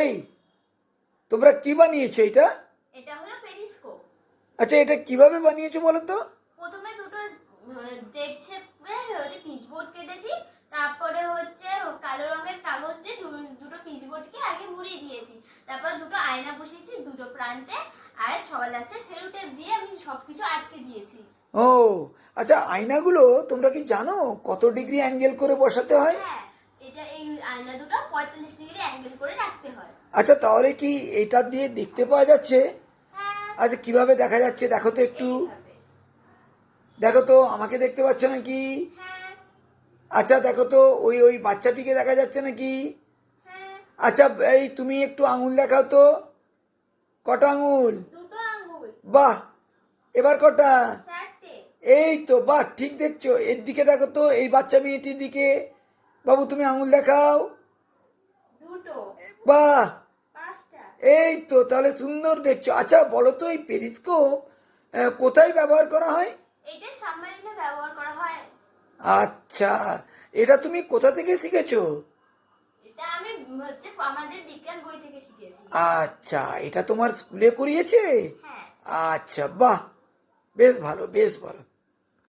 এই তোমরা কি বানিয়েছো এটা? এটা হলো পেরিস্কোপ। আচ্ছা এটা কীভাবে বানিয়েছো বলো তো প্রথমে দুটো জেড শেপের হচ্ছে পিচবোর্ড কেটেছি তারপরে হচ্ছে কালো রঙের কাগজ দিয়ে দুটো পিচবোর্ডকে আগে মুড়িয়ে দিয়েছি। তারপর দুটো আয়না বসিয়েছি দুটো প্রান্তে আর সবার লাস্টে সেলু টেপ দিয়ে আমি সবকিছু আটকে দিয়েছি। ও আচ্ছা আয়নাগুলো তোমরা কি জানো কত ডিগ্রি অ্যাঙ্গেল করে বসাতে হয়? হ্যাঁ এটা এই আয়না দুটো পঁয়তাল্লিশ ডিগ্রি অ্যাঙ্গেল করে রাখতে হয়। আচ্ছা তাহলে কি এটা দিয়ে দেখতে পাওয়া যাচ্ছে? হ্যাঁ। আচ্ছা কীভাবে দেখা যাচ্ছে? দেখো তো একটু। দেখো তো আমাকে দেখতে পাচ্ছ নাকি? হ্যাঁ। আচ্ছা দেখো তো ওই ওই বাচ্চাটিকে দেখা যাচ্ছে নাকি? হ্যাঁ। আচ্ছা এই তুমি একটু আঙুল দেখাও তো। কটা আঙুল? বাহ! এবার কটা? এই তো বাহ ঠিক দেখছ। এর দিকে দেখো তো এই বাচ্চা মেয়েটির দিকে বাবু তুমি আঙুল দেখাও। বাহ। এই তো তাহলে সুন্দর দেখছ। আচ্ছা বলো তো এই পেরিস্কোপ কোথায় ব্যবহার করা হয়? এটা সাবমারিনে ব্যবহার করা হয়। আচ্ছা এটা তুমি কোথা থেকে শিখেছো? এটা আমি হচ্ছে আমাদের বিজ্ঞান বই থেকে শিখেছি। আচ্ছা এটা তোমার স্কুলে করিয়েছে? হ্যাঁ। আচ্ছা বাহ। বেশ ভালো বেশ ভালো।